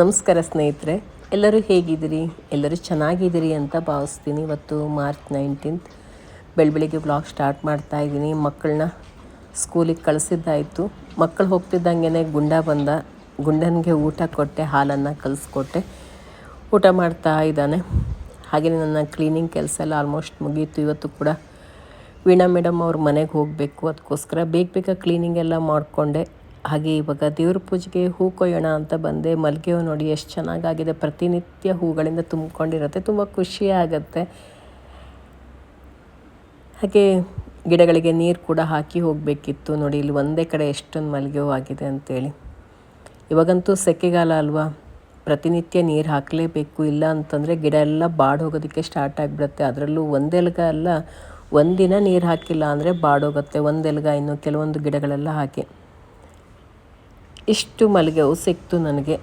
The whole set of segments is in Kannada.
ನಮಸ್ಕಾರ ಸ್ನೇಹಿತರೆ, ಎಲ್ಲರೂ ಹೇಗಿದ್ದೀರಿ? ಎಲ್ಲರೂ ಚೆನ್ನಾಗಿದ್ದೀರಿ ಅಂತ ಭಾವಿಸ್ತೀನಿ. ಇವತ್ತು ಮಾರ್ಚ್ ನೈನ್ಟೀನ್ತ್, ಬೆಳಬೆಳಿಗ್ಗೆ ಬ್ಲಾಗ್ ಸ್ಟಾರ್ಟ್ ಮಾಡ್ತಾ ಇದ್ದೀನಿ. ಮಕ್ಕಳನ್ನ ಸ್ಕೂಲಿಗೆ ಕಳಿಸಿದ್ದಾಯಿತು. ಮಕ್ಕಳು ಹೋಗ್ತಿದ್ದಂಗೆ ಗುಂಡ ಬಂದ. ಗುಂಡನಿಗೆ ಊಟ ಕೊಟ್ಟೆ, ಹಾಲನ್ನು ಕಲಿಸ್ಕೊಟ್ಟೆ. ಊಟ ಮಾಡ್ತಾ ಇದ್ದಾನೆ. ಹಾಗೆಯೇ ನನ್ನ ಕ್ಲೀನಿಂಗ್ ಕೆಲಸ ಎಲ್ಲ ಆಲ್ಮೋಸ್ಟ್ ಮುಗೀತು. ಇವತ್ತು ಕೂಡ ವೀಣಾ ಮೇಡಮ್ ಅವ್ರ ಮನೆಗೆ ಹೋಗಬೇಕು. ಅದಕ್ಕೋಸ್ಕರ ಬೇಗ ಬೇಗ ಕ್ಲೀನಿಂಗ್ ಎಲ್ಲ ಮಾಡಿಕೊಂಡೆ. ಹಾಗೆ ಇವಾಗ ದೇವ್ರ ಪೂಜೆಗೆ ಹೂ ಕೊಯ್ಯೋಣ ಅಂತ ಬಂದೆ. ಮಲ್ಲಿಗೆ ಹೂ ನೋಡಿ ಎಷ್ಟು ಚೆನ್ನಾಗಾಗಿದೆ. ಪ್ರತಿನಿತ್ಯ ಹೂಗಳಿಂದ ತುಂಬಿಕೊಂಡಿರುತ್ತೆ. ತುಂಬ ಖುಷಿ ಆಗುತ್ತೆ. ಹಾಗೆ ಗಿಡಗಳಿಗೆ ನೀರು ಕೂಡ ಹಾಕಿ ಹೋಗಬೇಕಿತ್ತು. ನೋಡಿ, ಇಲ್ಲಿ ಒಂದೇ ಕಡೆ ಎಷ್ಟೊಂದು ಮಲ್ಲಿಗೆ ಹೂ ಆಗಿದೆ ಅಂತೇಳಿ. ಇವಾಗಂತೂ ಸೆಕೆಗಾಲ ಅಲ್ವಾ? ಪ್ರತಿನಿತ್ಯ ನೀರು ಹಾಕಲೇಬೇಕು. ಇಲ್ಲ ಅಂತಂದರೆ ಗಿಡ ಎಲ್ಲ ಬಾಡೋಗೋದಕ್ಕೆ ಸ್ಟಾರ್ಟ್ ಆಗಿಬಿಡುತ್ತೆ. ಅದರಲ್ಲೂ ಒಂದೆಲ್ಗ ಅಲ್ಲ, ಒಂದಿನ ನೀರು ಹಾಕಿಲ್ಲ ಅಂದರೆ ಬಾಡೋಗುತ್ತೆ ಒಂದೆಲ್ಗ ಇನ್ನು ಕೆಲವೊಂದು ಗಿಡಗಳೆಲ್ಲ ಹಾಕಿ. ಇಷ್ಟು ಮಲ್ಲಿಗೆ ಸಿಕ್ತು ನನಗೆ.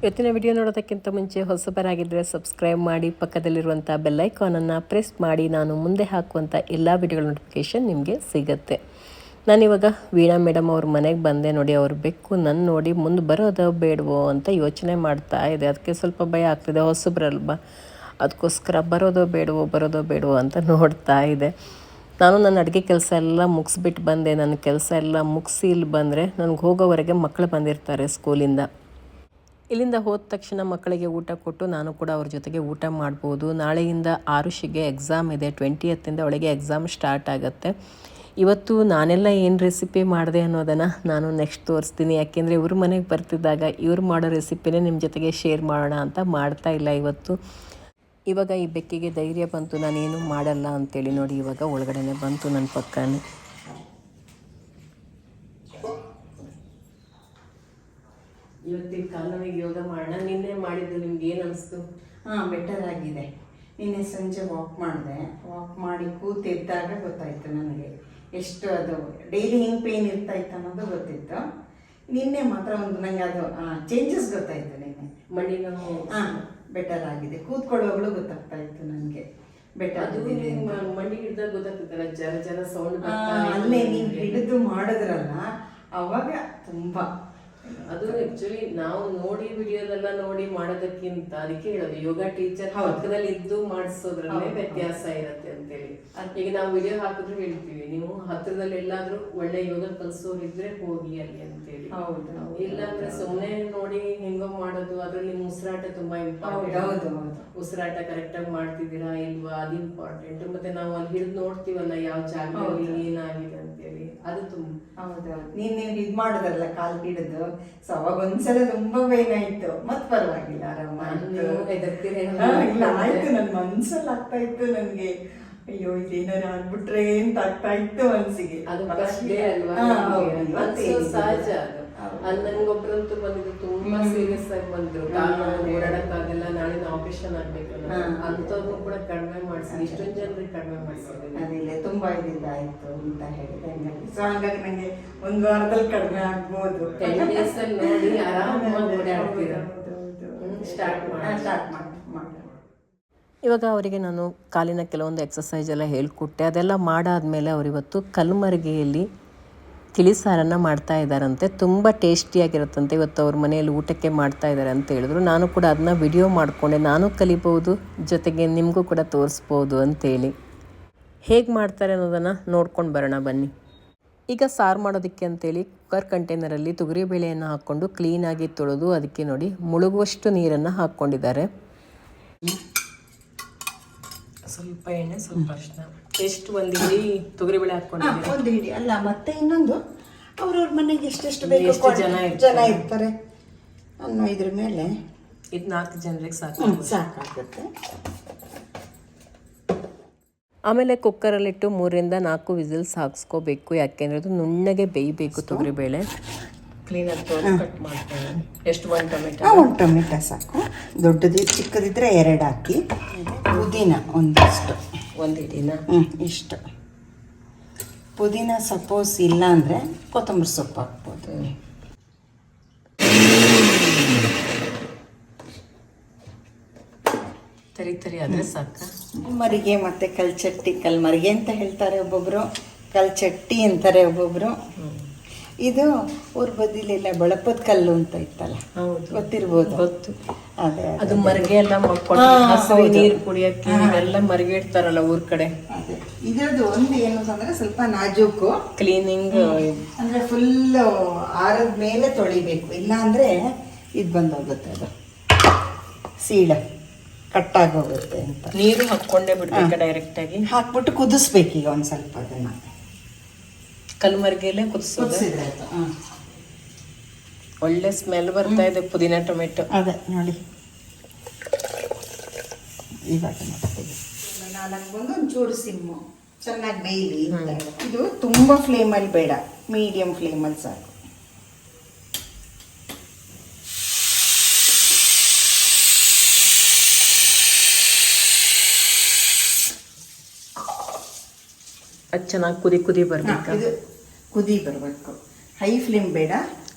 ಇವತ್ತಿನ ವಿಡಿಯೋ ನೋಡೋದಕ್ಕಿಂತ ಮುಂಚೆ ಹೊಸಬರಾಗಿದ್ದರೆ ಸಬ್ಸ್ಕ್ರೈಬ್ ಮಾಡಿ ಪಕ್ಕದಲ್ಲಿರುವಂಥ ಬೆಲ್ಲೈಕಾನನ್ನು ಪ್ರೆಸ್ ಮಾಡಿ, ನಾನು ಮುಂದೆ ಹಾಕುವಂಥ ಎಲ್ಲ ವಿಡಿಯೋಗಳ ನೋಟಿಫಿಕೇಷನ್ ನಿಮಗೆ ಸಿಗುತ್ತೆ. ನಾನಿವಾಗ ವೀಣಾ ಮೇಡಮ್ ಅವ್ರ ಮನೆಗೆ ಬಂದೆ ನೋಡಿ, ಅವ್ರ ಬೆಕ್ಕು ನನ್ನ ನೋಡಿ ಮುಂದೆ ಬರೋದೋ ಬೇಡವೋ ಅಂತ ಯೋಚನೆ ಮಾಡ್ತಾ ಇದೆ. ಅದಕ್ಕೆ ಸ್ವಲ್ಪ ಭಯ ಆಗ್ತಿದೆ, ಹೊಸಬ್ರಲ್ವಾ? ಅದಕ್ಕೋಸ್ಕರ ಬರೋದೋ ಬೇಡವೋ ಬರೋದೋ ಬೇಡವೋ ಅಂತ ನೋಡ್ತಾ ಇದೆ. ನಾನು ನನ್ನ ಅಡುಗೆ ಕೆಲಸ ಎಲ್ಲ ಮುಗಿಸ್ಬಿಟ್ಟು ಬಂದೆ. ನನ್ನ ಕೆಲಸ ಎಲ್ಲ ಮುಗಿಸಿ ಇಲ್ಲಿ ಬಂದರೆ ನನಗೆ ಹೋಗೋವರೆಗೆ ಮಕ್ಕಳು ಬಂದಿರ್ತಾರೆ ಸ್ಕೂಲಿಂದ. ಇಲ್ಲಿಂದ ಹೋದ ತಕ್ಷಣ ಮಕ್ಕಳಿಗೆ ಊಟ ಕೊಟ್ಟು ನಾನು ಕೂಡ ಅವ್ರ ಜೊತೆಗೆ ಊಟ ಮಾಡ್ಬೋದು. ನಾಳೆಯಿಂದ ಆರುಷಿಗೆ ಎಕ್ಸಾಮ್ ಇದೆ. ಟ್ವೆಂಟಿ ಎತ್ತಿಂದ ಅವಳಿಗೆ ಎಕ್ಸಾಮ್ ಸ್ಟಾರ್ಟ್ ಆಗುತ್ತೆ. ಇವತ್ತು ನಾನೆಲ್ಲ ಏನು ರೆಸಿಪಿ ಮಾಡಿದೆ ಅನ್ನೋದನ್ನು ನಾನು ನೆಕ್ಸ್ಟ್ ತೋರಿಸ್ತೀನಿ. ಯಾಕೆಂದರೆ ಇವ್ರ ಮನೆಗೆ ಬರ್ತಿದ್ದಾಗ ಇವ್ರು ಮಾಡೋ ರೆಸಿಪಿನೇ ನಿಮ್ಮ ಜೊತೆಗೆ ಶೇರ್ ಮಾಡೋಣ ಅಂತ ಮಾಡ್ತಾ ಇಲ್ಲ ಇವತ್ತು. ಇವಾಗ ಈ ಬೆಕ್ಕಿಗೆ ಧೈರ್ಯ ಬಂತು ನಾನೇನು ಮಾಡಲ್ಲ ಅಂತೇಳಿ ನೋಡಿ ಇವಾಗ ಒಳಗಡೆನೆ ಬಂತು ನನ್ನ ಪಕ್ಕನೇ. ಇವತ್ತಿನ ಕಾಲನಿಗೆ ಯೋಗ ಮಾಡೋಣ. ನಿನ್ನೆ ಮಾಡಿದ್ದು ನಿಮ್ಗೆ ಏನು ಅನಿಸ್ತು? ಹಾಂ ಬೆಟರ್ ಆಗಿದೆ. ನಿನ್ನೆ ಸಂಜೆ ವಾಕ್ ಮಾಡಿದೆ. ವಾಕ್ ಮಾಡಿ ಕೂತಿದ್ದಾಗ ಗೊತ್ತಾಯ್ತು ನನಗೆ ಎಷ್ಟು ಅದು ಡೈಲಿ ಹಿಂಗೆ ಪೇನ್ ಇರ್ತಾ ಇತ್ತು ಅನ್ನೋದು ಗೊತ್ತಿತ್ತು. ನಿನ್ನೆ ಮಾತ್ರ ಒಂದು ನಂಗೆ ಅದು ಚೇಂಜಸ್ ಗೊತ್ತಾಯ್ತು ನಿನ್ನೆ. ಮಣ್ಣಿನ ಹಾಂ ಬೆಟರ್ ಆಗಿದೆ. ಕೂತ್ಕೊಳ್ಳೋಗಳು ಗೊತ್ತಾಗ್ತಾ ಇತ್ತು ನನಗೆ. ಬೆಟರ್ ಮಣ್ಣಿಗೆ ಹಿಡ್ದಾಗ ಗೊತ್ತಾಗ್ತದಲ್ಲ ಜನ ಜರ ಸೌಂಡ್ ಅಲ್ಲೇ ನೀವು ಹಿಡಿದು ಮಾಡಿದ್ರಲ್ಲ ಅವಾಗ ತುಂಬಾ. ಅದು ಆಕ್ಚುಲಿ ನಾವು ನೋಡಿ ವಿಡಿಯೋದೆಲ್ಲ ನೋಡಿ ಮಾಡೋದಕ್ಕಿಂತ ಅದಕ್ಕೆ ಹೇಳೋದು ಯೋಗ ಟೀಚರ್ ಪಕ್ಕದಲ್ಲಿ ಇದ್ದು ಮಾಡಿಸೋದ್ರಲ್ಲೇ ವ್ಯತ್ಯಾಸ ಇರುತ್ತೆ. ಈಗ ನಾವು ವಿಡಿಯೋ ಹಾಕಿದ್ರು ಹೇಳ್ತೀವಿ. ನೀವು ಹತ್ರದಲ್ಲಿ ಎಲ್ಲಾದ್ರೂ ಒಳ್ಳೆ ಯೋಗ ಕಲ್ಸೋರು ಇದ್ರೆ ಹೋಗಿ ಅಲ್ಲಿ ಅಂತೇಳಿ. ಹೌದು. ಇಲ್ಲಾಂದ್ರೆ ಸುಮ್ಮನೆ ನೋಡಿ ಹೆಂಗೋ ಮಾಡೋದು ಅದ್ರಲ್ಲಿ ನಿಮ್ಮ ಉಸಿರಾಟ ತುಂಬಾ ಇಂಪಾರ್ಟೆಂಟ್ ಉಸಿರಾಟ ಕರೆಕ್ಟ್ ಆಗಿ ಮಾಡ್ತಿದ್ದೀರಾ ಇಲ್ವಾ ಅದು ಇಂಪಾರ್ಟೆಂಟ್ ಮತ್ತೆ ನಾವು ಅಲ್ಲಿ ಹಿಡಿದು ನೋಡ್ತೀವಲ್ಲ ಯಾವ ಜಾಗದಲ್ಲಿ ಏನಾಗಿದೆ ಅಂತೇಳಿ. ಅದು ತುಂಬಾ. ಹೌದು ನೀನ್ ನೀವು ಇದ್ ಮಾಡೋದಲ್ಲ ಕಾಲ್ ಹಿಡಿದು? ಸೊ ಅವಾಗ ಒಂದ್ಸಲ ತುಂಬಾ ಪೇನ್ ಆಯ್ತು. ಮತ್ ಪರವಾಗಿಲ್ಲ ಆರಾಮ ಇಲ್ಲ ಆಯ್ತು. ನನ್ ಮನ್ಸಲ್ಲಿ ಆಗ್ತಾ ಇತ್ತು ನನ್ಗೆ. ಅಯ್ಯೋ ಇದೇನಾರ ಆಗ್ಬಿಟ್ರೆ ಅಂತ ಆಗ್ತಾ ಇತ್ತು ಮನ್ಸಿಗೆ. ಅದು ಡೇ ಅಲ್ವಾ? ಸಹಜ ಅದು. ನನ್ಗೊಬ್ರಂತೂ ಬಂದಿದ್ದು ತುಂಬಾ ಸೀರಿಯಸ್ ಆಗಿ ಬಂದ್ರು ಓಡಾಡಕ್ಕಾಗಲ್ಲ ನಾಳೆ ಆಪರೇಷನ್ ಆಗ್ಬೇಕಲ್ಲ. ಅಂತವ್ರು ಕೂಡ ಕಡಿಮೆ ಮಾಡಿಸಿದ್ವಿ. ಇಷ್ಟೊಂದು ಜನರಿಗೆ ಕಡಿಮೆ ಮಾಡಿಸಿದ್ವಿ. ಅದಿಲ್ಲ ತುಂಬಾ ಇದಿಲ್ಲ ಆಯ್ತು ಅಂತ ಹೇಳಿದೆ. ಸೊ ಹಂಗಾಗಿ ನಂಗೆ ಒಂದ್ ವಾರದಲ್ಲಿ ಕಡಿಮೆ ಆಗ್ಬೋದು. ಟೆನ್ ಡೇಸ್ ಅಲ್ಲಿ ನೋಡಿ ಆರಾಮಾಗಿ ಓಡಾಡ್ತೀರಾ. ಸ್ಟಾರ್ಟ್ ಮಾಡಿ. ಸ್ಟಾರ್ಟ್ ಮಾಡಿ. ಇವಾಗ ಅವರಿಗೆ ನಾನು ಕಾಲಿನ ಕೆಲವೊಂದು ಎಕ್ಸಸೈಸ್ ಎಲ್ಲ ಹೇಳಿಕೊಟ್ಟೆ. ಅದೆಲ್ಲ ಮಾಡಾದ್ಮೇಲೆ ಅವರಿವತ್ತು ಕಲ್ಮರ್ಗಿಯಲ್ಲಿ ತಿಳಿಸಾರನ್ನು ಮಾಡ್ತಾ ಇದ್ದಾರಂತೆ. ತುಂಬ ಟೇಸ್ಟಿಯಾಗಿರುತ್ತಂತೆ ಇವತ್ತು ಅವ್ರ ಮನೆಯಲ್ಲಿ ಊಟಕ್ಕೆ ಮಾಡ್ತಾ ಇದ್ದಾರೆ ಅಂತ ಹೇಳಿದ್ರು. ನಾನು ಕೂಡ ಅದನ್ನ ವಿಡಿಯೋ ಮಾಡಿಕೊಂಡೆ. ನಾನು ಕಲಿಬಹುದು, ಜೊತೆಗೆ ನಿಮಗೂ ಕೂಡ ತೋರಿಸ್ಬೋದು ಅಂತೇಳಿ. ಹೇಗೆ ಮಾಡ್ತಾರೆ ಅನ್ನೋದನ್ನು ನೋಡ್ಕೊಂಡು ಬರೋಣ ಬನ್ನಿ. ಈಗ ಸಾರು ಮಾಡೋದಕ್ಕೆ ಅಂತೇಳಿ ಕುಕ್ಕರ್ ಕಂಟೈನರಲ್ಲಿ ತೊಗರಿಬೇಳೆಯನ್ನು ಹಾಕ್ಕೊಂಡು ಕ್ಲೀನಾಗಿ ತೊಳೆದು ಅದಕ್ಕೆ ನೋಡಿ ಮುಳುಗುವಷ್ಟು ನೀರನ್ನು ಹಾಕ್ಕೊಂಡಿದ್ದಾರೆ. ಸ್ವಲ್ಪ ಎಣ್ಣೆ ಸ್ವಲ್ಪ ಅರಿಶಿನ ಎಷ್ಟು ಒಂದು ಇಡೀ ತೊಗರಿಬೇಳೆ ಹಾಕ್ಕೊಂಡಿದ್ದೀರಿ ಒಂದು ಇಡಿ. ಅಲ್ಲ ಮತ್ತೆ ಇನ್ನೊಂದು. ಅವ್ರವ್ರ ಮನೆಗೆ ಎಷ್ಟೆಷ್ಟು ಬೇಕು ಎಷ್ಟು ಜನ ಕ್ವಾಂಟಿ- ಜನ ಇರ್ತಾರೆ? ಅನ್ನೋ ಇದ್ರ ಮೇಲೆ. ಇದು ನಾಲ್ಕು ಜನರಿಗೆ ಸಾಕು ಹ್ಮ್, ಸಾಕಾಗುತ್ತೆ. ಆಮೇಲೆ ಕುಕ್ಕರಲ್ಲಿಟ್ಟು ಮೂರರಿಂದ ನಾಲ್ಕು ವಿಸಿಲ್ಸ್ ಹಾಕ್ಸ್ಕೋಬೇಕು ಯಾಕೆಂದ್ರೆ ಅದು ನುಣ್ಣಗೆ ಬೇಯಬೇಕು ತೊಗರಿಬೇಳೆ ಕ್ಲೀನಾಗಿ ತೊಳೆದು ಕಟ್ ಮಾಡ್ತೇವೆ ಎಷ್ಟು ಒಂದು ಟೊಮೆಟೊ? ಒಂದು ಟೊಮೆಟೊ ಸಾಕು. ದೊಡ್ಡದು ಚಿಕ್ಕದಿದ್ರೆ ಎರಡು ಹಾಕಿ. ಪುದೀನ ಒಂದಿಷ್ಟು. ಒಂದು ಇಡೀನ ಹ್ಞೂ ಇಷ್ಟು. ಪುದೀನ ಸಪೋಸ್ ಇಲ್ಲ ಅಂದರೆ ಕೊತ್ತಂಬರಿ ಸೊಪ್ಪು ಹಾಕ್ಬೋದು. ತರಿ ತರಿ ಆದರೆ ಸಾಕು? ಮರಿಗೆ ಮತ್ತು ಕಲ್ಚಟ್ಟಿ ಕಲ್ಮರಿಗೆ ಅಂತ ಹೇಳ್ತಾರೆ ಒಬ್ಬೊಬ್ಬರು ಕಲ್ಚಟ್ಟಿ ಅಂತಾರೆ ಒಬ್ಬೊಬ್ಬರು ಇದು ಊರ್ ಬದಿಲೆಲ್ಲ ಬಳಪದ ಕಲ್ಲು ಅಂತ ಇತ್ತಲ್ಲ? ಹೌದು. ಗೊತ್ತಿರ್ಬೋದು. ಗೊತ್ತು. ಅದೇ ಅದು ಮರಿಗೆ ಎಲ್ಲ ಹೌದು. ನೀರು ಕುಡಿಯಕ್ಕೆ ಎಲ್ಲ ಮರಿಗೆ ಇಡ್ತಾರಲ್ಲ ಊರ್ ಕಡೆ? ಇದ್ರದ್ದು ಒಂದು ಏನು ಅಂತಂದ್ರೆ ಸ್ವಲ್ಪ ನಾಜೂಕು. ಕ್ಲೀನಿಂಗ್ ಅಂದ್ರೆ ಫುಲ್ ಆರದ ಮೇಲೆ ತೊಳಿಬೇಕು. ಇಲ್ಲ ಅಂದ್ರೆ ಇದು ಬಂದೋಗುತ್ತೆ ಅದು. ಸೀಳ ಕಟ್ಟಾಗೋಗುತ್ತೆ ಅಂತ. ನೀರು ಹಾಕೊಂಡೇ ಬಿಡ್ಬೇಕು ಡೈರೆಕ್ಟ್ ಆಗಿ? ಹಾಕ್ಬಿಟ್ಟು ಕುದಿಸ್ಬೇಕು ಈಗ ಒಂದ್ ಸ್ವಲ್ಪ ಅದನ್ನ. ಕಲ್ಮರ್ಗೆಲೆ ಕುದಿಸೋದು. ಒಳ್ಳೆ ಸ್ಮೆಲ್ ಬರ್ತಾ ಇದೆ ಪುದೀನ ಟೊಮೆಟೊ. ಅದೇ ನೋಡಿ. ಇವಾಗ ಮಾಡ್ತೀವಿ. ನಾಲ್ಕು ಬಂದು ಒಂಚೂರು ಸಿಮ್ಮು. ಚೆನ್ನಾಗಿ ಬೇಯಲಿ. ಇದು ತುಂಬ ಫ್ಲೇಮಲ್ಲಿ ಬೇಡ. ಮೀಡಿಯಂ ಫ್ಲೇಮಲ್ಲಿ ಸಾಕು. ಅದು ಚೆನ್ನಾಗಿ ಕುದಿ ಕುದಿ ಬರಬೇಕು. ಇದು ಕುದಿ ಬರಬೇಕು. ಹೈ ಫ್ಲೇಮ್ ಬೇಡ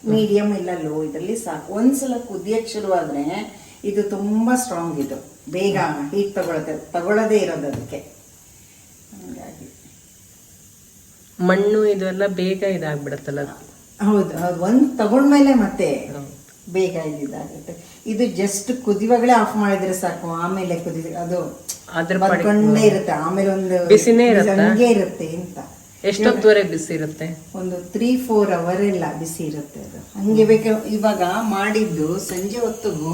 ಮೀಡಿಯಂ ಇಲ್ಲ ಲೋ ಇದರಲ್ಲಿ ಸಾಕು. ಒಂದ್ಸಲ ಕುದಿಯಕ್ಕೆ ಶುರುವಾದ್ರೆ ಇದು ತುಂಬಾ ಸ್ಟ್ರಾಂಗ್ ಇದು. ಬೇಗ ಹೀಟ್ ತಗೊಳತ್ತೆ. ತಗೊಳ್ಳೋದೇ ಇರೋದು ಅದಕ್ಕೆ. ಹಂಗಾಗಿ. ಮಣ್ಣು ಇದೆಲ್ಲ ಬೇಗ ಇದಾಗ್ಬಿಡತ್ತಲ್ಲ ಹೌದು ಹೌದು. ಒಂದು ತಗೊಂಡ್ಮೇಲೆ ಮತ್ತೆ ಬೇಗ ಇದಾಗುತ್ತೆ. ಇದು ಜಸ್ಟ್ ಕುದಿವಾಗಲೇ ಆಫ್ ಮಾಡಿದ್ರೆ ಸಾಕು. ಆಮೇಲೆ ಕುದಿ ಅದು ಅದ್ರ ಬಡ್ಕೊಂಡೇ ಇರುತ್ತೆ. ಆಮೇಲೆ ಒಂದು ಬಿಸಿನೇ? ಹಂಗೆ ಇರುತ್ತೆ ಅಂತ ಎಷ್ಟೊತ್ತುವರೆಗೆ ಬಿಸಿ ಇರುತ್ತೆ? ಒಂದು ತ್ರೀ ಫೋರ್ ಅವರ್ ಎಲ್ಲ ಬಿಸಿ ಇರುತ್ತೆ ಅದು. ಹಂಗೆ ಬೇಕು. ಇವಾಗ ಮಾಡಿದ್ದು ಸಂಜೆ ಹೊತ್ತಿಗೂ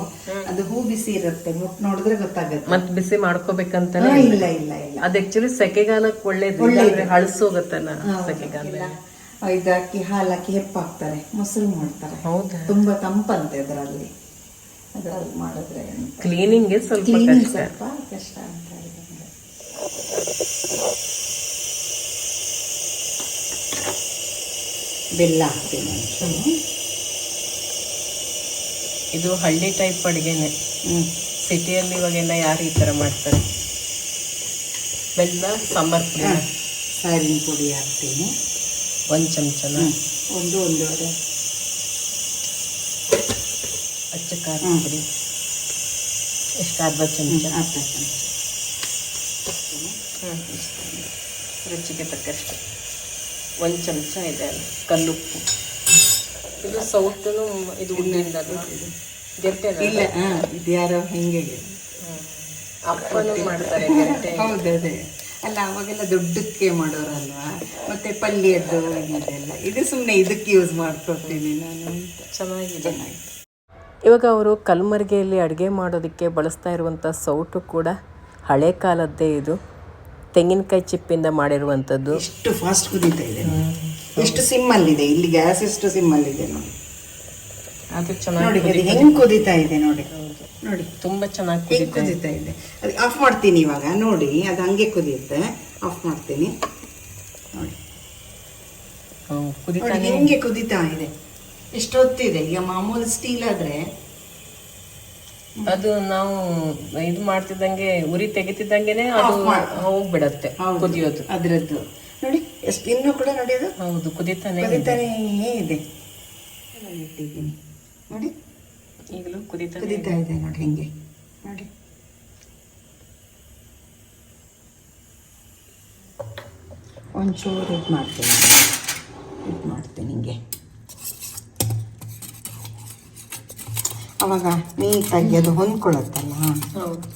ಅದು ಹೂ ಬಿಸಿ ಇರುತ್ತೆ. ಮುಟ್ ನೋಡಿದ್ರೆ ಗೊತ್ತಾಗುತ್ತೆ. ಮತ್ ಬಿಸಿ ಮಾಡ್ಕೋಬೇಕಂತಾನೆ ಹಾ, ಇಲ್ಲ. ಇಲ್ಲ ಇಲ್ಲ ಅದ್ ಆಕ್ಚುಲಿ ಸೆಕೆಗಾಲಕ್ಕೆ ಒಳ್ಳೇದು. ಹಳಸೋಗತ್ತಲ್ಲ ಸೆಕೆಗಾಲ ಇದು ಹಾಲಾಕಿ ಹೆಪ್ಪಾಕ್ತಾರೆ ಮೊಸರು ಮಾಡ್ತಾರೆ. ಹೌದಾ? ತುಂಬಾ ತಂಪಂತೆ ಅದರಲ್ಲಿ. ಅದರಲ್ಲಿ ಮಾಡಿದ್ರೆ ಕ್ಲೀನಿಂಗ್ ಸ್ವಲ್ಪ ಕ್ಲೀನಿಂಗ್ ಸ್ವಲ್ಪ ಕಷ್ಟ ಅಂತ ಬೆಲ್ಲ ಹಾಕ್ತೀನಿ ಇದು ಹಳ್ಳಿ ಟೈಪ್ ಅಡುಗೆನೆ. ಹ್ಮ್. ಸಿಟಿಯಲ್ಲಿ ಇವಾಗೆಲ್ಲ ಯಾರು ಈ ತರ ಮಾಡ್ತಾರೆ? ಬೆಲ್ಲ ಸಾಂಬಾರ್ ಪುಡಿ. ಸಾರಿನ ಪುಡಿ ಹಾಕ್ತೀನಿ. ಒಂದ್ ಚಮಚನ. ಒಂದು ಒಂದೂವರೆ. ಅಚ್ಚ ಖಾರ. ಪುಡಿ. ಎಷ್ಟು ಅರ್ಧ ಚಮಚ? ಅರ್ಧ ಚಮಚ. ರುಚಿಗೆ ತಕ್ಕಷ್ಟು. ಒಂದು ಚಮಚ ಇದೆ ಅಲ್ಲ ಕಲ್ಲುಪ್ಪು. ಇದು ಸೌಟನು ಇದು ಉಣ್ಣೆಯಿಂದ ಗೆಟ್ಟೆ ಇಲ್ಲ ಹಾ ಇದು ಯಾರೋ ಹಿಂಗೆ ಅಪ್ಪನೂ ಮಾಡ್ತಾರೆ ಗೆಟ್ಟೆ ಹೌದು ಅದೇ. ಅಲ್ಲ ಅವಾಗೆಲ್ಲ ದೊಡ್ಡಕ್ಕೆ ಮಾಡೋರಲ್ವಾ? ಮತ್ತೆ ಪಲ್ಯದ್ದು ಇದೆಲ್ಲ. ಇದು ಸುಮ್ಮನೆ ಇದಕ್ಕೆ ಯೂಸ್ ಮಾಡ್ಕೊತೀನಿ ನಾನು ಚೆನ್ನಾಗಿ ಇವಾಗ ಅವರು ಕಲ್ಮರ್ಗೆಯಲ್ಲಿ ಅಡುಗೆ ಮಾಡೋದಕ್ಕೆ ಬಳಸ್ತಾ ಇರುವಂಥ ಸೌಟು ಕೂಡ ಹಳೆ ಕಾಲದ್ದೇ ಇದು. ತೆಂಗಿನಕಾಯಿ ಚಿಪ್ಪಿಂದ ಮಾಡಿರುವಂಥದ್ದು ಎಷ್ಟು ಫಾಸ್ಟ್ ಕುದೀತಾ ಇದೆ. ಎಷ್ಟು ಸಿಮ್ಮಲ್ಲಿದೆ. ಇಲ್ಲಿ ಗ್ಯಾಸ್ ಎಷ್ಟು ಸಿಮ್ಮಲ್ಲಿದೆ ನೋಡಿ. ಅದು ನೋಡಿ ಚೆನ್ನಾಗಿ ಅದು ಹೆಂಗ್ ಕುದೀತಾ ಇದೆ ನೋಡಿ. ನೋಡಿ. ತುಂಬಾ ಚೆನ್ನಾಗಿ ಹೆಂಗ್ ಕುದೀತಾ ಇದೆ. ಅದು ಆಫ್ ಮಾಡ್ತೀನಿ ಇವಾಗ ನೋಡಿ ಅದು ಹಂಗೆ ಕುದಿಯುತ್ತೆ. ಆಫ್ ಮಾಡ್ತೀನಿ. ನೋಡಿ. ಕುದಿತಾನೆ ಹೆಂಗೆ ಕುದಿತಾ ಇದೆ. ಎಷ್ಟೊತ್ತಿದೆ ಈಗ ಮಾಮೂಲಿ ಸ್ಟೀಲ್ ಆದ್ರೆ ಅದು ನಾವು ಇದು ಮಾಡ್ತಿದ್ದಂಗೆ ಉರಿ ತೆಗಿತಿದ್ದಂಗೆನೆ ಅದು ಹೋಗ್ಬಿಡತ್ತೆ ಕುದಿಯೋದು. ಅದ್ರದ್ದು. ನೋಡಿ ಎಷ್ಟು ಇನ್ನೂ ಕೂಡ ನೋಡಿ ಅದು. ಹೌದು ಕುದಿತಾನೆ. ಕುದೀತಾನೇ ಇದೆ. ಇಟ್ಟಿದ್ದೀನಿ. ನೋಡಿ. ಈಗಲೂ ಕುದಿತ ಕುದೀತಾ ಇದೆ. ನೋಡಿ ಹಿಂಗೆ. ನೋಡಿ. ಒಂಚೂರು ಇದು ಮಾಡ್ತೀನಿ. ಇದು ಮಾಡ್ತೀನಿ ಹಿಂಗೆ. ಅವಾಗ ನೀಟಾಗಿ ಅದು ಹೊಂದ್ಕೊಳ್ಳುತ್ತಲ್ಲ? ಹೌದು.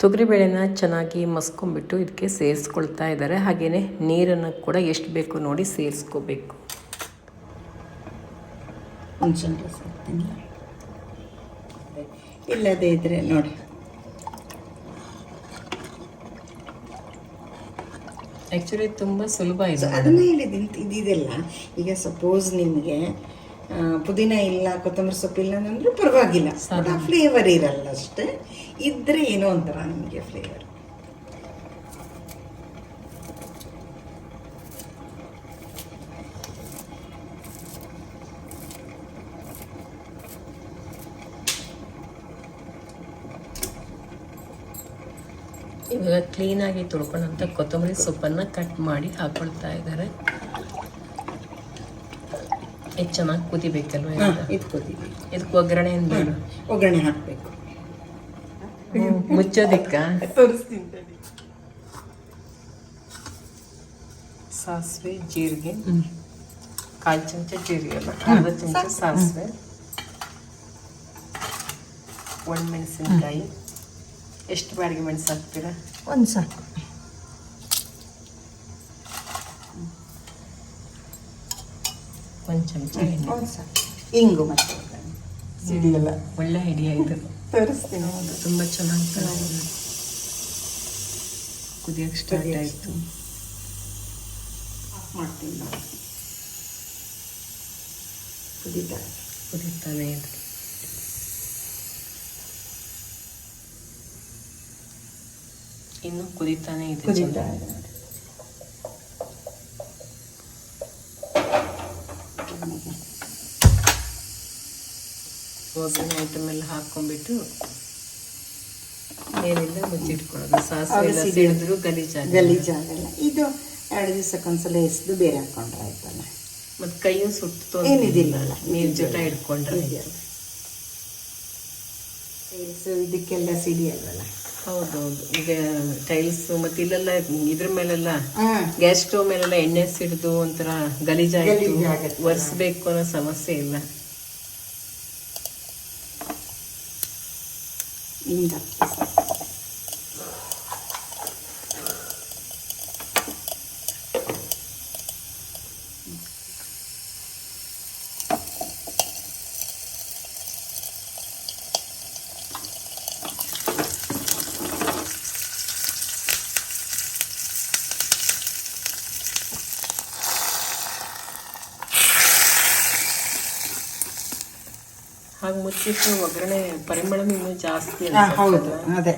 ತೊಗರಿಬೇಳೆನ ಚೆನ್ನಾಗಿ ಮಸ್ಕೊಂಬಿಟ್ಟು ಇದಕ್ಕೆ ಸೇರಿಸ್ಕೊಳ್ತಾ ಇದ್ದಾರೆ. ಹಾಗೆಯೇ ನೀರನ್ನು ಕೂಡ ಎಷ್ಟು ಬೇಕು ನೋಡಿ ಸೇರಿಸ್ಕೋಬೇಕು. ಹುಣ್ಸಿನ ರಸ ಹಾಕ್ತೀನಿ ಇಲ್ಲದೇ ಇದ್ರೆ ನೋಡಿ. ಆ್ಯಕ್ಚುಲಿ ತುಂಬ ಸುಲಭ ಇದೆ ಅದನ್ನ ಹೇಳಿದ್ದೀನಿ ಇದಿದೆಲ್ಲ. ಈಗ ಸಪೋಸ್ ನಿಮಗೆ ಪುದೀನ ಇಲ್ಲ ಕೊತ್ತಂಬರಿ ಸೊಪ್ಪಿಲ್ಲ ಅಂದರೆ ಪರವಾಗಿಲ್ಲ. ಫ್ಲೇವರ್ ಇರಲ್ಲ ಅಷ್ಟೇ. ಇದ್ದರೆ ಏನೋ ಒಂಥರ ನಿಮಗೆ ಫ್ಲೇವರ್ ಇವಾಗ ಕ್ಲೀನಾಗಿ ತೊಳ್ಕೊಂಡಂಥ ಕೊತ್ತಂಬರಿ ಸೊಪ್ಪನ್ನು ಕಟ್ ಮಾಡಿ ಹಾಕೊಳ್ತಾ ಇದ್ದಾರೆ. ಹೆಚ್ಚು ಚೆನ್ನಾಗಿ ಕುದಿಬೇಕಲ್ವ? ಇದು ಕುದೀವಿ ಇದಕ್ಕೆ ಒಗ್ಗರಣೆ ಏನು ಬೇಡ? ಒಗ್ಗರಣೆ ಹಾಕಬೇಕು. ಮುಚ್ಚೋದಿಕ್ಕ? ತೋರಿಸ್ತೀನಿ. ಸಾಸಿವೆ ಜೀರಿಗೆ ಕಾಲು ಚಮಚ ಜೀರಿಗೆ ಅಲ್ಲ ಅರ್ಧ ಚಮಚ ಸಾಸಿವೆ ಒಣ ಮೆಣಸಿನ್ಕಾಯಿ ಎಷ್ಟು ಬಾಡಿಗೆ ಮೆಣಸು ಹಾಕ್ತೀರಾ ಒಂದು ಸಾಕು. ಒಂದು ಚಮಚ ಇಂಗು ಒಂದು ಸಾಕು. ಹಿಂಗು ಮತ್ತೆ ಸಿಡಿಯಲ್ಲ. ಒಳ್ಳೆ ಐಡಿಯಾ ಇದು ತೋರಿಸ್ತೀನಿ. ಹೌದು ತುಂಬ ಚೆನ್ನಾಗಿ ಕುದಿಯೋಕ್ಕೆ ಸ್ಟಾರ್ಟ್ ಆಯಿತು. ಮಾಡ್ತೀನಿ ಕುದೀತಾ ಕುದೀತಾನೆ ಇದೆ ಇನ್ನು ಕುದೀತಾನೆ ಇದೆ ಕುದೀತಾ. ಇದೆ. ಐಟಮ್ ಎಲ್ಲ ಹಾಕೊಂಡ್ಬಿಟ್ಟು ಮೇಲೆಲ್ಲ ಮುಚ್ಚಿಟ್ಕೊಳ್ಳೋದು ಸಾಸಿವೆ ಎಲ್ಲ ಸಿಡಿ- ಸಿಡಿದ್ರು ಗಲೀಜಾಗ ಗಲೀಜಾಗಲ್ಲ. ಇದು ಎರಡು ದಿವಸಕ್ಕೊಂದ್ಸಲ ಎಸ್ದು ಬೇರೆ ಹಾಕೊಂಡ್ರೆ ಆಯ್ತಲ್ಲ ಮತ್ತೆ ಕೈಯೂ ಸುಟ್ಟು ಏನಿದಿಲ್ಲಲ್ಲ. ನೀರ್ ಜೊತೆ ಇಟ್ಕೊಂಡ್ರೆ ಇದೆಯಲ್ಲ. ಇದಕ್ಕೆಲ್ಲ ಸಿಡಿಯಲ್ವಲ್ಲ ಹೌದೌದು ಈಗ ಟೈಲ್ಸ್ ಮತ್ತೆ ಇಲ್ಲೆಲ್ಲ ಇದ್ರ ಮೇಲೆಲ್ಲ ಗ್ಯಾಸ್ ಸ್ಟವ್ ಮೇಲೆಲ್ಲ ಎಣ್ಣೆ ಸಿಡಿದು ಒಂಥರ ಗಲೀಜಾಗಿ ಗಲೀಜಾಗತ್ತೆ. ಒರೆಸ್ಬೇಕು ಅನ್ನೋ ಸಮಸ್ಯೆ ಇಲ್ಲ. ಹಿಂಗ ಹಾಗೆ ಮುಚ್ಚಿಟ್ಟು ಒಗ್ಗರಣೆ ಪರಿಮಳ ಇನ್ನೂ ಜಾಸ್ತಿ ಹೌದು ಅದೇ ಅದೇ.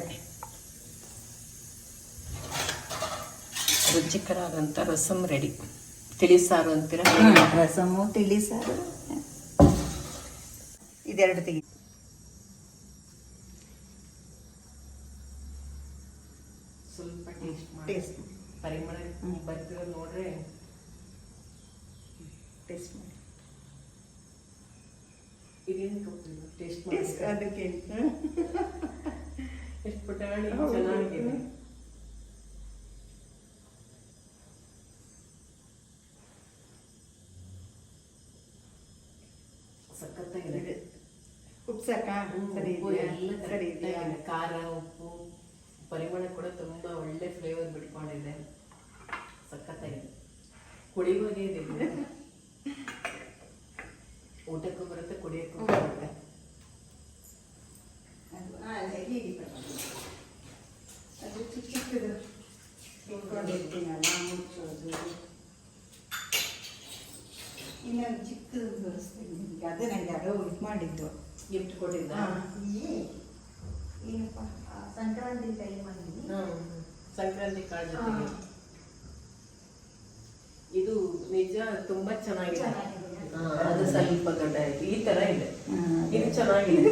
ರುಚಿಕರಾದಂಥ ರಸಮ್ ರೆಡಿ. ತಿಳಿ ಸಾರು ಅಂತೀರ ರಸಮು ತಿಳಿಸಾರು. ಇದೆರಡು ತೆಗಿ ಸ್ವಲ್ಪ ಟೇಸ್ಟ್ ಟೇಸ್ಟ್ ಪರಿಮಳ ಬರ್ತಿರೋ ನೋಡ್ರೆ ಟೇಸ್ಟ್ ಮಾಡಿ. ಇದೇನು ಟೇಸ್ಟ್ ಅದಕ್ಕೆ ಎಷ್ಟು ಪುಟಾಣಿ ಚೆನ್ನಾಗಿದೆ. ಸಖತ್ತಾಗಿದೆ. ಉಪ್ಪು ಸಾಕಾ ಸರಿ ಸರಿ ಖಾರ ಉಪ್ಪು ಪರಿಮಳ ಕೂಡ ತುಂಬಾ ಒಳ್ಳೆ ಫ್ಲೇವರ್ ಬಿಟ್ಕೊಂಡಿದೆ. ಸಖತ್ತಾಗಿದೆ. ಕುಡಿಯುವಾಗೇ ಇದೆ. ಊಟಕ್ಕೂ ಬರುತ್ತೆ ಕುಡಿಯೋಕ್ಕೂ ಬರುತ್ತೆ. ಹೀಗೆ. ಅದು ಚಿಕ್ಕ ಚಿಕ್ಕದು ಇಟ್ಕೊಂಡಿರ್ತೀನಲ್ಲ ಮುಚ್ಚೋದು ಇನ್ನೊಂದು ಚಿಕ್ಕದು ತೋರಿಸ್ತೀನಿ ನಿಮಗೆ ಅದೇ ನನಗೆ ಯಾರೋ ಇದು ಮಾಡಿದ್ದು ಗಿಫ್ಟ್ ಕೊಟ್ಟಿದ್ದ ಏನಪ್ಪ ಸಂಕ್ರಾಂತಿ ಟೈಮಲ್ಲಿ. ಸಂಕ್ರಾಂತಿ ಕಾಳು ಇದು ನಿಜ ತುಂಬಾ ಚೆನ್ನಾಗಿದೆ ಅದು ಸ್ವಲ್ಪ ದೊಡ್ಡ ಆಯ್ತು ಈ ತರ ಇದೆ. ಇದು ಚೆನ್ನಾಗಿದೆ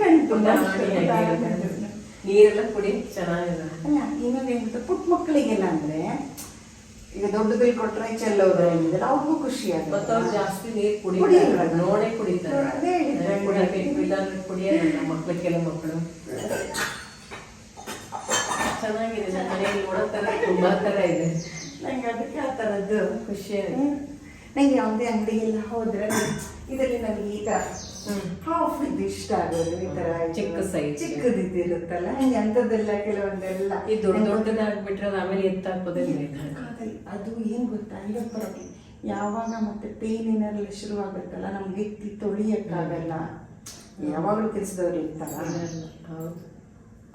ನೀರೆಲ್ಲ ಕುಡಿ ಚೆನ್ನಾಗಿದೆ ಅಲ್ಲ ಇನ್ನೊಂದು ಏನಂತ ಪುಟ್ಟ ಮಕ್ಕಳಿಗೆಲ್ಲ ಅಂದ್ರೆ ಈಗ ದೊಡ್ಡದಲ್ಲಿ ಕೊಟ್ರೆ ಚೆಲ್ಲೋದು ಏನಿದೆ ಅವ್ರಿಗೂ ಖುಷಿ ಮತ್ತೆ ಅವ್ರು ಜಾಸ್ತಿ ನೀರು ಕುಡಿಯಲ್ಲ. ನೋಡೇ ಕುಡಿತಾರೆ. ಅದೇ. ಕುಡಿಬೇಕು ಇಲ್ಲಾಂದ್ರೆ ಕುಡಿಯಲ್ಲ ಮಕ್ಕಳು ಕೆಲ ಮಕ್ಕಳು. ಚೆನ್ನಾಗಿದೆ ನಮ್ಮ ಮನೆಯಲ್ಲಿ ನೋಡೋ ಥರ ತುಂಬ ಥರ ಇದೆ. ನಂಗೆ ಅದಕ್ಕೆ ಆ ಥರದ್ದು ಖುಷಿ ನಂಗೆ ಯಾವುದೇ ಅಂಗಡಿಗೆಲ್ಲ ಹೋದ್ರೆ ಇದರಲ್ಲಿ ನನಗೆ ಈಗ. ಹಾಫ್ ಇದು ಇಷ್ಟ ಆಗೋದು ಈ ತರ ಚಿಕ್ಕ ಸೈಜ್ ಚಿಕ್ಕದಿದ್ದು ಇರುತ್ತಲ್ಲ ನಂಗೆ ಅಂಥದ್ದೆಲ್ಲ ಕೆಲವೊಂದೆಲ್ಲ ಈ ದೊಡ್ಡ ನಂಗೆ ದೊಡ್ಡದಾಗ್ಬಿಟ್ರೆ ಆಮೇಲೆ ಎತ್ತ. ಅದು ಏನು ಗೊತ್ತಾ? ಇದಪ್ಪ ಯಾವಾಗ ಮತ್ತೆ ಪೇನಿನೆಲ್ಲ ಶುರುವಾಗುತ್ತಲ್ಲ ನಮ್ಗೆ ಎತ್ತಿ ತೊಳಿಯಕ್ಕಾಗಲ್ಲ. ಯಾವಾಗಲೂ ಕೆಲಸದವ್ರು ಇರ್ತಾರ.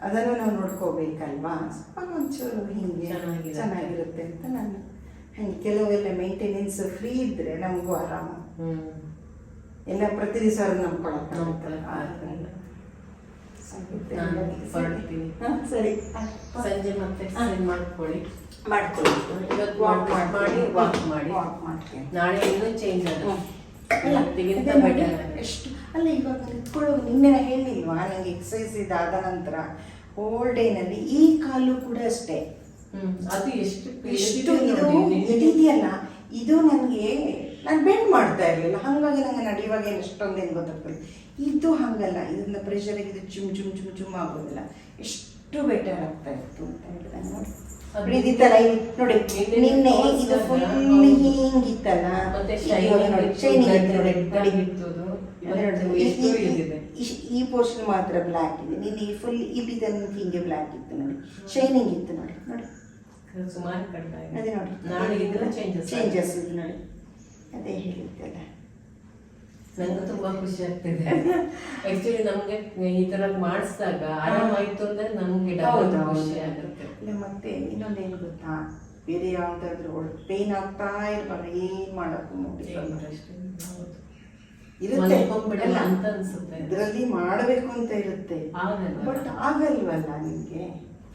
ಅದನ್ನು ನಾವು ನೋಡ್ಕೋಬೇಕಲ್ವಾ? ಸ್ವಲ್ಪ ಒಂಚೂರು ಹಿಂಗೆ ಚೆನ್ನಾಗಿರುತ್ತೆ. ಚೆನ್ನಾಗಿರುತ್ತೆ ಅಂತ ನಾನು ಹಂಗೆ ಕೆಲವೆಲ್ಲ ಮೇಂಟೆನೆನ್ಸ್ ಫ್ರೀ ಇದ್ರೆ ನಮಗೂ ಆರಾಮ. ಎಲ್ಲ ಪ್ರತಿ ದಿವಸ ಅವ್ರು ನಂಬ್ಕೊಳ್ಳೋದು ಸರಿ. ಸಂಜೆ ಮತ್ತೆ ಮಾಡ್ಕೊಳ್ಳಿ. ಮಾಡ್ಕೊಳ್ಳಿ. ಇವತ್ತು ವಾಕ್ ಮಾಡಿ ವಾಕ್ ಮಾಡಿ. ವಾಕ್ ಮಾಡ್ತೀನಿ ನಾಳೆ ಇನ್ನೂ ಚೇಂಜ್ ಆಗುತ್ತೆ ಎಷ್ಟು ಅಲ್ಲ ಇವಾಗ ನಿಂತ್ಕೊಳ್ಳೋ ನಿನ್ನೆ ಹೇಳಿಲ್ವಾ? ನನಗೆ ಎಕ್ಸಸೈಸ್ ಇದಾದ ನಂತರ ಹೋಲ್ ಡೇನಲ್ಲಿ ಈ ಕಾಲು ಕೂಡ ಅಷ್ಟೇ. ಅದು ಎಷ್ಟು ಎಷ್ಟು ಇದು ಇದು ನನಗೆ ನಾನು ಬೆಂಡ್ ಮಾಡ್ತಾ ಇರಲಿಲ್ಲ. ಹಾಗಾಗಿ ನಂಗೆ ನಡೆಯುವಾಗ ಏನು ಎಷ್ಟೊಂದೇನು ಗೊತ್ತಾಗ್ತದೆ. ಇದು ಹಂಗಲ್ಲ. ಇದನ್ನ ಪ್ರೆಷರಿಗೆ ಇದು ಚುಮ್ ಚುಮ್ ಚುಮ್ ಚುಮ್ ಆಗೋದಿಲ್ಲ. ಎಷ್ಟು ಬೆಟರ್ ಆಗ್ತಾ ಇತ್ತು ಅಂತ ಹೇಳಿದೆ ನೋಡಿ. ನೋಡಿ ಇದಿತ್ತಲ್ಲ ನಿನ್ನೆ ಇದು ಫುಲ್. ಹಿಂಗಿತ್ತಲ್ಲ. ಇವಾಗ ನೋಡಿ ಶೈನಿಂಗ್ ಇತ್ತು ನೋಡಿ ಈ- ಪೋರ್ಷನ್ ಮಾತ್ರ ಬ್ಲ್ಯಾಕ್ ಇದೆ. ನಿನ್ನೆ ಫುಲ್ ಇಲ್ಲಿ ತನಕ ಹಿಂಗೆ ಬ್ಲ್ಯಾಕ್ ಇತ್ತು ನೋಡಿ. ಶೈನಿಂಗ್ ಇತ್ತು ನೋಡಿ. ನೋಡಿ. ಸುಮಾರು. ಅದೇ ನೋಡಿ. ನಾಳೆ ಇದ್ರೆ ಚೇಂಜಸ್ ಚೇಂಜಸ್ ಇದೆ ನೋಡಿ. ಅದೇ ಹೇಳಿದ್ದಲ್ಲ. ನನಗೂ ತುಂಬ ಖುಷಿ ಆಗ್ತಿದೆ. ಆಕ್ಚುಲಿ ನಮ್ಗೆ ಈ ತರ ಮಾಡಿಸಿದಾಗ ಆರಾಮಾಯ್ತು ಅಂದ್ರೆ ನಮ್ಗೆ. ಖುಷಿ ಆಗುತ್ತೆ. ಮತ್ತೆ ಮತ್ತೆ ಇನ್ನೊಂದೇನು ಗೊತ್ತಾ? ಬೇರೆ ಯಾವ್ದಾದ್ರು ಪೇನ್ ಆಗ್ತಾ ಇರ್ಬಾರ ಏನ್ ಮಾಡಕ್ಕೂ ಅಂತ ಅನ್ಸುತ್ತೆ. ಇದರಲ್ಲಿ ಮಾಡಬೇಕು ಅಂತ ಇರುತ್ತೆ. ಬಟ್ ಆಗಲ್ವಲ್ಲ ನಿಮಗೆ?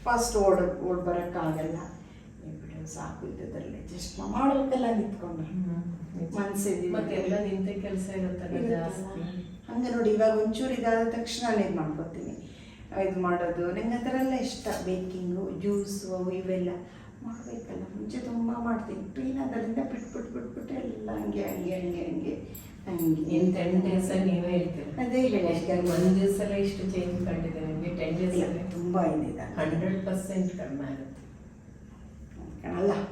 ಫಸ್ಟ್ ಓಡ್ ಓಡ್ ಬರಕ್ಕಾಗಲ್ಲ. ಸಾಕು ಇದ್ದದ್ರಲ್ಲೇ ಜಸ್ಟ್ ಮಾಡೋದಕ್ಕೆಲ್ಲ ನಿಂತ್ಕೊಂಡು ಮನ್ಸಿದೆ ಮತ್ತೆ ಎಲ್ಲ ನಿಂತೆ ಕೆಲಸ ಇರುತ್ತಲ್ಲ ಜಾಸ್ತಿ. ಹಂಗೆ ನೋಡಿ ಇವಾಗ ಒಂಚೂರು ಇದಾದ ತಕ್ಷಣ ನಾನು ಇದು ಮಾಡ್ಕೊತೀನಿ. ಇದು ಮಾಡೋದು ನಂಗೆ ಎಲ್ಲ ಇಷ್ಟ ಬೇಕಿಂಗು ಜ್ಯೂಸು ಅವು ಇವೆಲ್ಲ. ಮಾಡಬೇಕಲ್ಲ ಮುಂಚೆ ತುಂಬ ಮಾಡ್ತೀನಿ. ಕ್ಲೀನ್ ಅದರಿಂದ ಬಿಟ್ಬಿಟ್ಟು ಬಿಟ್ಬಿಟ್ಟು ಎಲ್ಲ ಹಂಗೆ ಹಂಗೆ ಹಂಗೆ ಹಂಗೆ ಹಂಗೆ. ಇನ್ ಟೆನ್ ಡೇಸ್ ನೀವೇ ಹೇಳ್ತೀರಿ? ಅದೇ ಹೇಳಿ. ಎಷ್ಟು ಒಂದು ದಿವಸ ಇಷ್ಟು ಚೇಂಜ್ ಕಂಡಿದೆ ಟೆನ್ ಡೇಸ್ ಅಲ್ಲಿ ತುಂಬ ಇದೆ ಹಂಡ್ರೆಡ್ ಪರ್ಸೆಂಟ್ ಕಡಿಮೆ ಆಗುತ್ತೆ.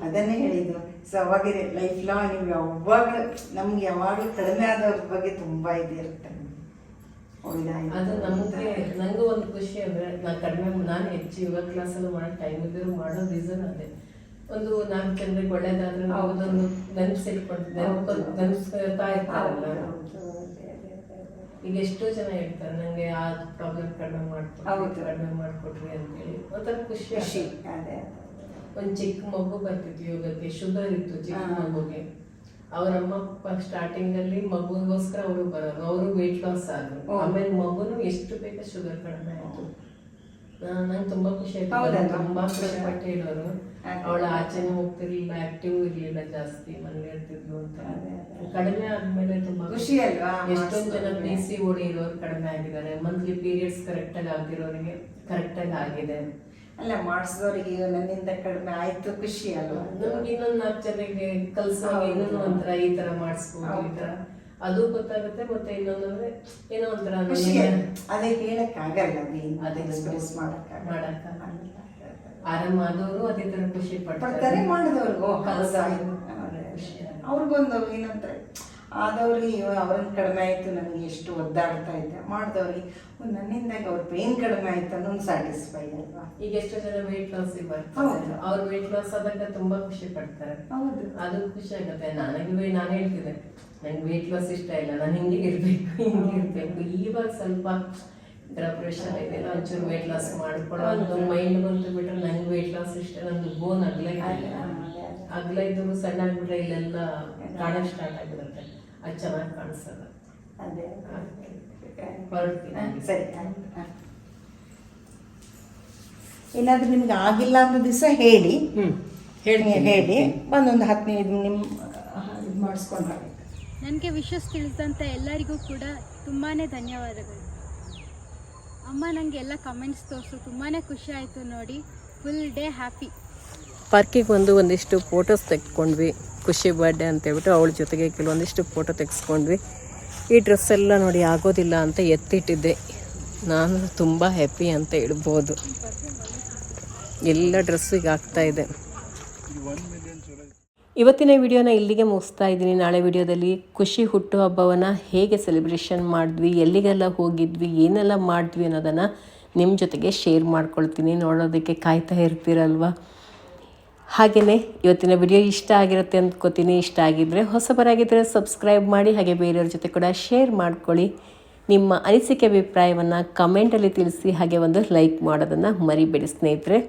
ಅದನ್ನೇ ಹೇಳಿದ್ದು. ಸೊ ಅವಾಗಿದೆ ಲೈಫ್ ಲಾಂಗ್ ನೀವು ಯಾವಾಗ ನಮ್ಗೆ ಯಾವಾಗಲೂ ಕಡಿಮೆ ಆದವ್ರ ಬಗ್ಗೆ ತುಂಬ ಇದೆ ಇರುತ್ತೆ. ಅದು ನಮಗೆ ನಂಗೂ ಒಂದು ಖುಷಿ ಅಂದ್ರೆ ನಾನು ಕಡಿಮೆ ನಾನು ಹೆಚ್ಚು ಯೋಗ ಕ್ಲಾಸಲ್ಲಿ ಮಾಡೋ ಟೈಮ್ ಇದ್ದರೂ ಮಾಡೋ ರೀಸನ್ ಅದೇ. ಒಂದು ನಾಲ್ಕು ಜನರಿಗೆ ಒಳ್ಳೇದಾದ್ರೆ ನಾವು ಹೌದು. ಅದೊಂದು ನೆನಪಿಸಿಟ್ಕೊಂಡು ನೆನಪಿಸ್ತಾ ಇರ್ತಾರಲ್ಲ. ಈಗ ಎಷ್ಟೋ ಜನ ಹೇಳ್ತಾರೆ ನನಗೆ ಆ ಪ್ರಾಬ್ಲಮ್ ಕಡಿಮೆ ಮಾಡ್ಕೊಡ್ರಿ ಕಡಿಮೆ ಮಾಡ್ಕೊಡ್ರಿ ಅಂತೇಳಿ ಒಂಥರ ಖುಷಿ. ಖುಷಿ. ಅದೇ. ಒಂದ್ ಚಿಕ್ಕ ಮಗು ಬರ್ತಿತ್ತು ಯೋಗಕ್ಕೆ ಶುಗರ್ ಇತ್ತು ಚಿಕ್ಕ. ಮಗುಗೆ ಅವರಮ್ಮ ಸ್ಟಾರ್ಟಿಂಗ್ ಅಲ್ಲಿ ಮಗುಗೋಸ್ಕರ ಅವರು ಬರೋರು ಅವರು ವೆಯ್ಟ್ ಲಾಸ್ ಆದ್ರು. ಆಮೇಲೆ ಮಗುನು ಎಷ್ಟು ಬೇಗ ಶುಗರ್ ಕಡಿಮೆ ಆಯ್ತು ನಂಗೆ ತುಂಬಾ ಖುಷಿ ಆಯ್ತು ತುಂಬಾ ಖುಷಿ ಪಟ್ಟು ಹೇಳೋರು. ಅವಳ ಆಚೆನೂ ಹೋಗ್ತಿರ್ಲಿಲ್ಲ ಆಕ್ಟಿವ್ ಇರ್ಲಿಲ್ಲ ಜಾಸ್ತಿ ಮನೇಲಿ ಇರ್ತಿದ್ರು ಅಂತ. ಕಡಿಮೆ ಆದ್ಮೇಲೆ ತುಂಬಾ ಖುಷಿ ಅಲ್ವಾ? ಎಷ್ಟೊಂದ್ ಜನ. ಪಿ ಸಿ ಓಡಿ ಇರೋರು ಕಡಿಮೆ ಆಗಿದ್ದಾರೆ ಮಂತ್ಲಿ ಪೀರಿಯಡ್ಸ್ ಕರೆಕ್ಟ್ ಆಗಿ ಆಗ್ತಿರೋರಿಗೆ ಕರೆಕ್ಟ್ ಆಗಿ ಆಗಿದೆ ಅಲ್ಲ ಮಾಡಿಸಿದವ್ರಿಗೆ ಈಗ ನನ್ನಿಂದ ಕಡಿಮೆ ಆಯ್ತು ಖುಷಿ ಅಲ್ವಾ? ನಮ್ಗೆ ಇನ್ನೊಂದ್ ನಾಲ್ಕು ಜನಕ್ಕೆ ಕಲ್ಸುವಾಗ ಹೌದು. ಇನ್ನೊಂದು ಒಂಥರ ಈ ತರ ಮಾಡಿಸ್ಬೋದು ಈ ತರ. ಅದು ಗೊತ್ತಾಗುತ್ತೆ ಮತ್ತೆ ಇನ್ನೊಂದು ಅಂದ್ರೆ ಏನೋ ಒಂಥರ ಖುಷಿ ಅದೇ ಹೇಳಕ್ ಆಗಲ್ಲ ಅದೇನು ಅದೇ ಎಕ್ಸ್ಪ್ರೆಸ್ ಮಾಡಕ್ ಆರಾಮ್ ಆರಾಮಾದವರು ಅದೇ ತರ ಖುಷಿ ಪಡ್ತಾರೆ. ಮಾಡಿದವ್ರಿಗೂ. ಕಲ್ಸು. ಖುಷಿ ಅವ್ರಿಗೊಂದು ಏನಂತಾರೆ ಆದವ್ರಿಗೆ ಅವ್ರನ್ನ ಕಡಿಮೆ ಆಯಿತು ನನಗೆ ಎಷ್ಟು ಒದ್ದಾಡ್ತಾ ಇದ್ದೆ. ಮಾಡಿದವ್ರಿಗೆ ನನ್ನಿಂದಾಗಿ ಅವ್ರ ಪೇನ್ ಕಡಿಮೆ ಆಯ್ತು ಅನ್ನೋ ಸ್ಯಾಟಿಸ್ಫೈ ಅಲ್ವಾ? ಈಗ ಎಷ್ಟೋ ಜನ ವೆಯ್ಟ್ ಲಾಸ್ ಬರ್ತಾರೆ. ಅವ್ರ ವೆಯ್ಟ್ ಲಾಸ್ ಆದಾಗ ತುಂಬಾ ಖುಷಿ ಪಡ್ತಾರೆ. ಹೌದು. ಅದು ಖುಷಿ ಆಗುತ್ತೆ. ನನಗೆ ನಾನು ಹೇಳ್ತಿದ್ದೆ. ನಂಗೆ ವೆಯ್ಟ್ ಲಾಸ್ ಇಷ್ಟ ಇಲ್ಲ. ನಾನು ಹಿಂಗೆ ಇರ್ಬೇಕು ಹಿಂಗೆ ಇರ್ಬೇಕು. ಇವಾಗ ಸ್ವಲ್ಪ ಇದರ ಪ್ರೆಷರ್ ಇದೆ ಒಂಚೂರು ವೆಯ್ಟ್ ಲಾಸ್ ಮಾಡ್ಕೊಳ್ಳೋ ಒಂದು ಮೈಂಡ್ ಬಂತು ಬಿಟ್ರೆ ನಂಗೆ ವೆಯ್ಟ್ ಲಾಸ್ ಇಷ್ಟ ನಂದು ಬೋನ್ ಅಗಲ. ಅಗಲ ಇದ್ರು ಸಣ್ಣ ಆಗ್ಬಿಟ್ರೆ ಇಲ್ಲೆಲ್ಲ ಕಾಣಕ್ ಸ್ಟಾರ್ಟ್ ಆಗಿರುತ್ತೆ. ಅದು ಚೆನ್ನಾಗಿ ಕಾಣಿಸ್ತದೆ. ಅದೇ. ಸರಿ. ಏನಾದರೂ ಏನಾದ್ರೂ ನಿಮ್ಗೆ ಆಗಿಲ್ಲ ಅಂತ ದಿವಸ ಹೇಳಿ. ಹೇಳಿ. ಒಂದೊಂದು ಹದಿನೈದು ನಿಮ್ಮ ಇದು ಮಾಡಿಸ್ಕೊಂಡು ನನಗೆ ವಿಶಸ್ ತಿಳಿದಂತ ಎಲ್ಲರಿಗೂ ಕೂಡ ತುಂಬಾ ಧನ್ಯವಾದಗಳು. ಅಮ್ಮ ನನಗೆ ಎಲ್ಲ ಕಮೆಂಟ್ಸ್ ತೋರಿಸು. ತುಂಬಾ ಖುಷಿ ಆಯಿತು ನೋಡಿ. ಫುಲ್ ಡೇ ಹ್ಯಾಪಿ ಪಾರ್ಕಿಗೆ ಬಂದು ಒಂದಿಷ್ಟು ಫೋಟೋಸ್ ತೆಗೆದುಕೊಂಡ್ವಿ. ಖುಷಿ ಬರ್ಡೇ ಅಂತ ಹೇಳ್ಬಿಟ್ಟು ಅವಳ ಜೊತೆಗೆ ಕೆಲವೊಂದಿಷ್ಟು ಫೋಟೋ ತೆಗೆಸ್ಕೊಂಡ್ವಿ. ಈ ಡ್ರೆಸ್ ಎಲ್ಲ ನೋಡಿ ಆಗೋದಿಲ್ಲ ಅಂತ ಎತ್ತಿಟ್ಟಿದ್ದೆ. ನಾನು ತುಂಬ ಹ್ಯಾಪಿ ಅಂತ ಹೇಳ್ಬೋದು. ಎಲ್ಲ ಡ್ರೆಸ್ಸಿಗೆ ಆಗ್ತಾ ಇದೆ. ಇವತ್ತಿನ ವಿಡಿಯೋನ ಇಲ್ಲಿಗೆ ಮುಗಿಸ್ತಾ ಇದ್ದೀನಿ. ನಾಳೆ ವಿಡಿಯೋದಲ್ಲಿ ಖುಷಿ ಹುಟ್ಟುಹಬ್ಬವನ್ನು ಹೇಗೆ ಸೆಲೆಬ್ರೇಷನ್ ಮಾಡಿದ್ವಿ, ಎಲ್ಲಿಗೆಲ್ಲ ಹೋಗಿದ್ವಿ, ಏನೆಲ್ಲ ಮಾಡಿದ್ವಿ ಅನ್ನೋದನ್ನು ನಿಮ್ಮ ಜೊತೆಗೆ ಶೇರ್ ಮಾಡ್ಕೊಳ್ತೀನಿ. ನೋಡೋದಕ್ಕೆ ಕಾಯ್ತಾ ಇರ್ತೀರಲ್ವ? ಹಾಗೆಯೇ ಇವತ್ತಿನ ವಿಡಿಯೋ ಇಷ್ಟ ಆಗಿರುತ್ತೆ ಅಂದ್ಕೋತೀನಿ ಇಷ್ಟ ಆಗಿದ್ದರೆ ಹೊಸಬರಾಗಿದ್ದರೆ ಸಬ್ಸ್ಕ್ರೈಬ್ ಮಾಡಿ, ಹಾಗೆ ಬೇರೆಯವ್ರ ಜೊತೆ ಕೂಡ ಶೇರ್ ಮಾಡ್ಕೊಳ್ಳಿ. ನಿಮ್ಮ ಅನಿಸಿಕೆ, ಅಭಿಪ್ರಾಯವನ್ನು ಕಮೆಂಟಲ್ಲಿ ತಿಳಿಸಿ, ಹಾಗೆ ಒಂದು ಲೈಕ್ ಮಾಡೋದನ್ನು ಮರಿಬೇಡಿ ಸ್ನೇಹಿತರೆ.